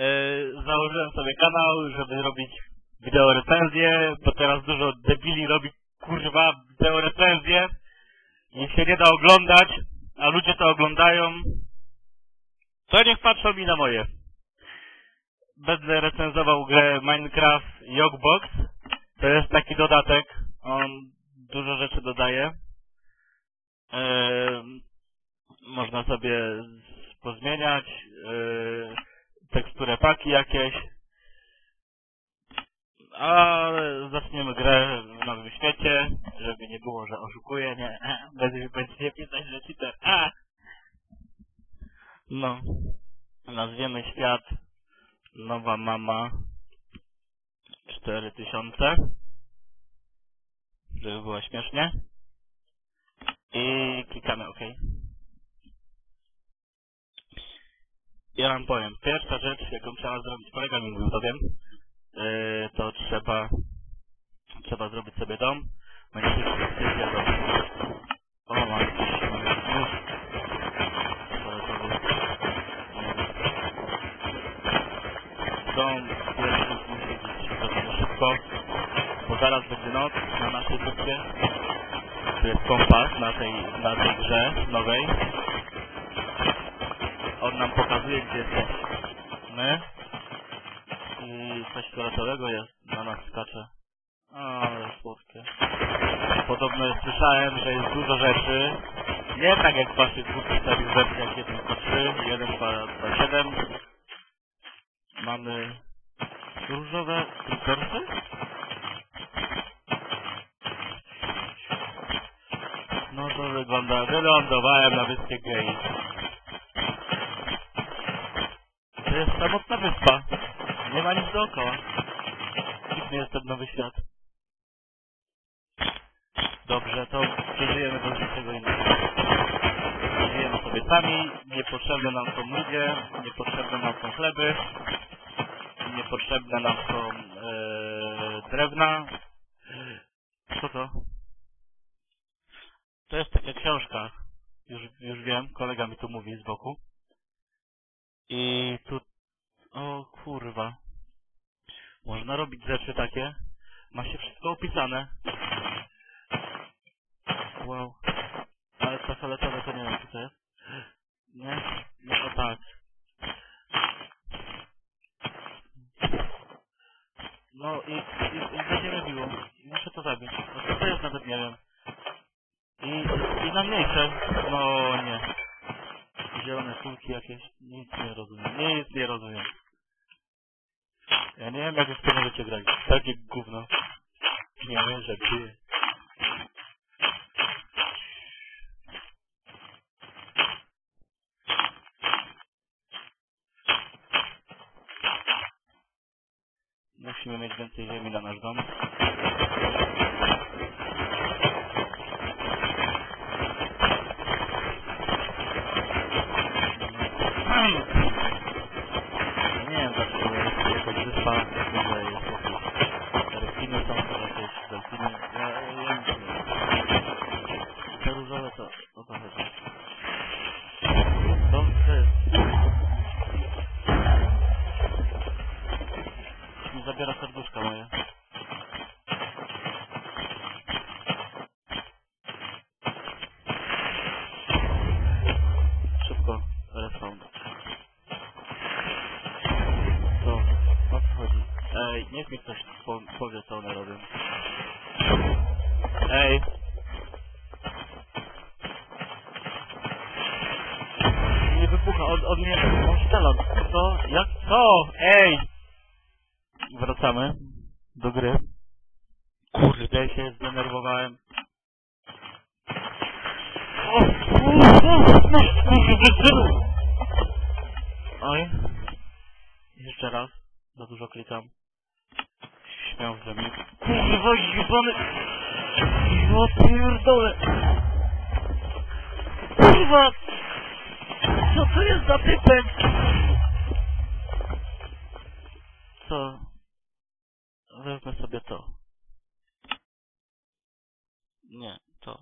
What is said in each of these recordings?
Yy, założyłem sobie kanał, żeby robić wideo recenzje, bo teraz dużo debili robi kurwa wideo recenzje i się nie da oglądać, a ludzie to oglądają. To niech patrzą mi na moje. Będę recenzował grę Minecraft Yogbox. To jest taki dodatek. On dużo rzeczy dodaje. Yy, można sobie pozmieniać. Yy, teksturę paki jakieś. Ale zaczniemy grę w nowym świecie, żeby nie było, że oszukuję, nie. Będzie, będzie pisać, że cheater. A! No. Nazwiemy świat Nowa Mama 4000. Żeby było śmiesznie. I klikamy OK. Ja wam powiem, pierwsza rzecz, jaką trzeba zrobić, kolega mi mówił, to wiem, yy, to trzeba, trzeba zrobić sobie dom. Będzie się decyzja do... O, mam jakiś, nóż. Toaletowy. Dom pierwszy musi być zrobiony szybko, bo zaraz będzie noc na naszej wyspie. Tu jest kompas na tej, na tej grze nowej. On nam pokazuje, gdzie jesteśmy. I coś fioletowego jest, na nas skacze. O, ale słodkie. Podobno słyszałem, że jest dużo rzeczy. Nie tak jak w waszych dwóch starych wersjach 1.3, 1.2.7. Mamy różowe creepersy? No to wygląda, wylądowałem na wyspie gej. To jest samotna wyspa. Nie ma nic dookoła. Dziwny jest ten nowy świat. Dobrze, to przeżyjemy do niczego innego. Żyjemy sobie sami, niepotrzebne nam są ludzie, niepotrzebne nam są chleby, niepotrzebne nam są e, drewna. Co to? To jest taka książka. Już, już wiem, kolega mi tu mówi z boku. I tu... O kurwa. Można robić rzeczy takie. Ma się wszystko opisane. Wow. Ale to fioletowe to nie wiem, co to jest. Nie? Nie, o tak. No i, i, i będzie mnie biło. Muszę to zabić. A co to jest nawet nie wiem. I, i na mniejsze. No nie. Zielone kulki jakieś. Nic nie rozumiem. Nic nie rozumiem. Ja nie wiem jak w to możecie grać. Takie gówno. Nie wiem, że gdzie. Musimy mieć więcej ziemi na nasz dom. Jakaś wyspa, że jest jakieś rekiny są, jakieś delfiny. Ja, ja nic nie wiem. Te różowe to o to chodzi. To, to jest... Mi zabiera serduszka moje. Szybko, respawn. To, o co chodzi? Ej, niech mi ktoś po, powie, co one robią. Ej! Nie wybucha, on, on mnie, on strzela. Co? Jak? Co? Ej! Wracamy do gry. Kurde, się zdenerwowałem. O, no, Oj. Jeszcze raz. Za dużo klikam. Śmiał ze mnie. Kurwa, jebany! Ja pierdolę! Kurwa! Co to jest za typek? Co? Wezmę sobie to. Nie, to.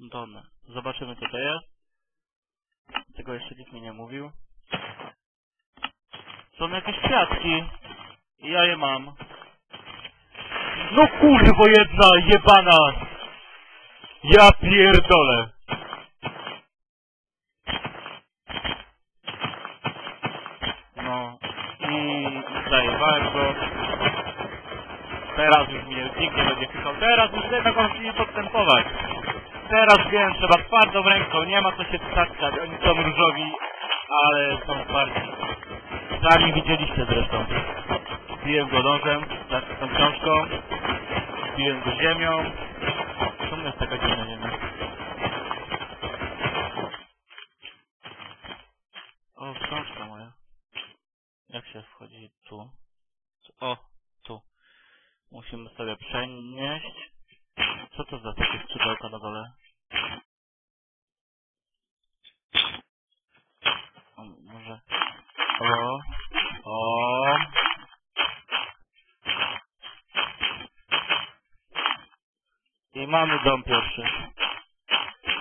Donę. Zobaczymy co to jest. Tego jeszcze nikt mi nie mówił. Są jakieś kwiatki. Ja je mam. No kurwo jedna, jebana! Ja pierdolę! No i zajebałem go. Teraz już mnie nikt będzie krzyczał. Teraz już jednak on się nie podstępować. Teraz wiem, trzeba twardą ręką, nie ma co się trzaskać. Oni są różowi, ale są twardzi. Sami widzieliście zresztą. Biłem go nożem, tak, z tą książką. Biłem go ziemią. Czemu jest taka dziwna ziemia? O, książka moja. Jak się wchodzi tu? O, tu. Musimy sobie przenieść. Co to za takie skrzydełka na dole? O, może... O, o. I mamy dom pierwszy.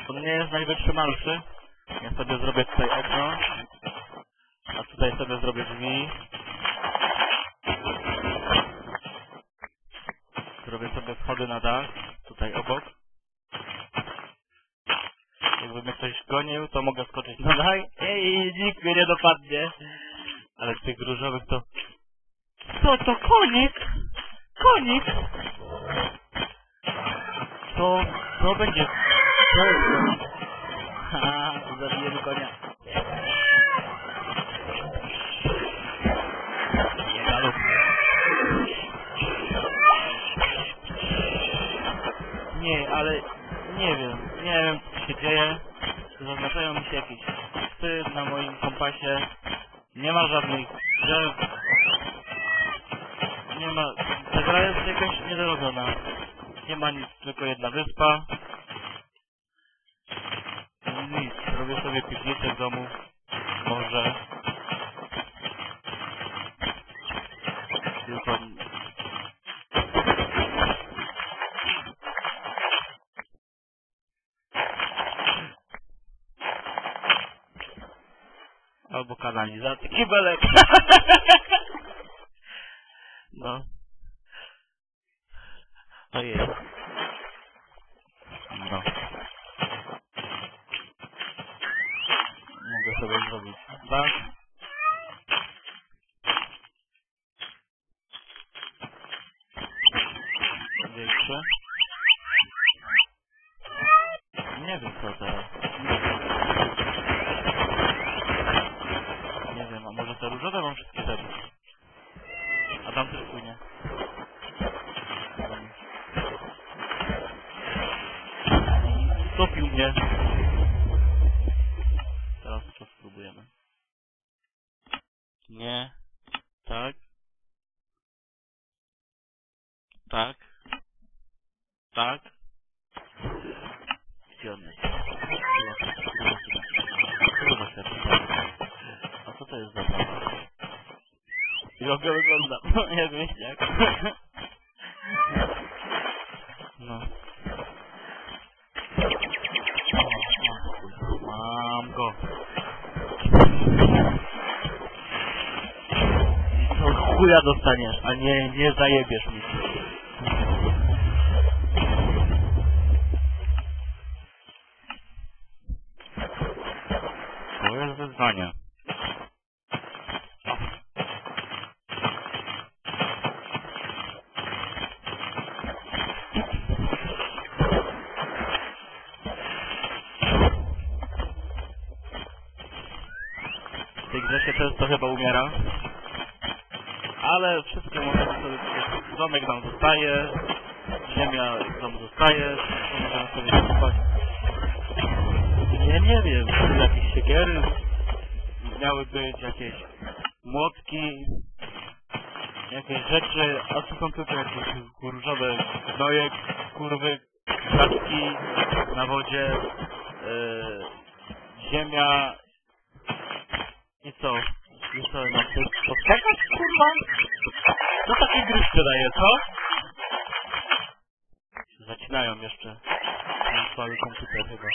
On nie jest najwytrzymalszy. Ja sobie zrobię tutaj okno. A tutaj sobie zrobię drzwi. Zrobię sobie schody na dach. Tutaj obok. Jakby mnie ktoś gonił, to mogę skoczyć na dach. Ej, nikt mnie nie dopadnie. Ale tych różowych to... Co to? Konik? Konik? To... To będzie... To jest... Ha, zabijemy konia. Nie, ale nie wiem, nie wiem co się dzieje. Zaznaczają mi się jakieś psy na moim kompasie. Nie ma żadnych drzew. Nie ma... Ta gra jest jakaś niedorobiona. Nie ma nic, tylko jedna wyspa. Nic, robię sobie piwnicę w domu. Może. Tylko... Albo kanalizacja. Kibelek! No. Ojej. No. Mogę sobie zrobić tak. Większe. Nie wiem co teraz. Nie wiem, a może te różowe mam wszystkie zabić? A tam też płynie. Mnie. Teraz to spróbujemy. Nie. Tak. Tak. Tak. Gdzie on jest? Kurwa się A co to jest za zabawa? Jak go wyglądam? Jak wieśniak. No. O, Mam go. Chuja dostaniesz, a nie, nie zajebiesz mi. To jest wyzwanie. W tej grze się często chyba umiera. Ale wszystko możemy sobie... Domek nam zostaje, ziemia nam zostaje, możemy sobie kupować. Ja nie wiem, jakieś siekiery, miały być jakieś młotki, jakieś rzeczy, a tu są tylko jakieś różowe gnoje, kurwy, kratki na wodzie, yy, ziemia i co? Co, mam coś podskakać, kurwa? Co takie gry sprzedaje, co? Zacinają jeszcze. Mam słaby komputer chyba.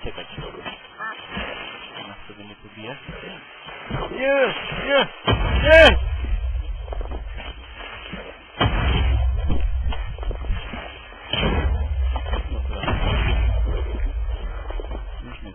uciekać. Ona sobie nie pobije. Nie! Nie! Nie!